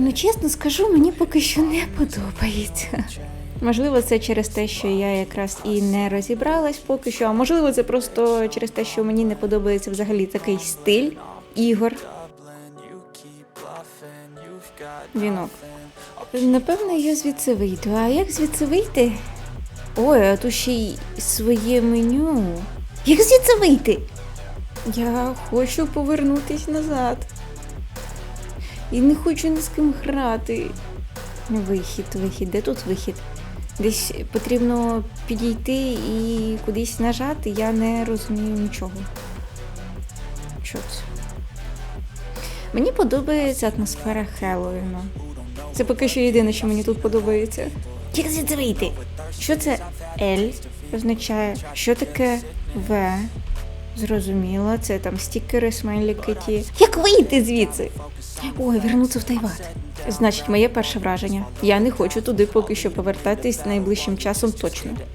ну чесно скажу, мені поки що не подобається. Можливо, це через те, що я якраз і не розібралась поки що, а можливо, це просто через те, що мені не подобається взагалі такий стиль ігор. Вінок. Напевно, я звідси вийду. А як звідси вийти? Ой, а тут ще й своє меню. Як звідси вийти? Я хочу повернутись назад. І не хочу ні з ким грати. Вихід, вихід. Де тут вихід? Десь потрібно підійти і кудись нажати, я не розумію нічого. Що це? Мені подобається атмосфера Хеллоуіну. Це поки що єдине, що мені тут подобається. Як звідси вийти? Що це L означає? Що таке В? Зрозуміло, це там стікери, смайлики ті. Як вийти звідси? Ой, вернуться в Тайват. Значить, моє перше враження. Я не хочу туди поки що повертатись найближчим часом точно.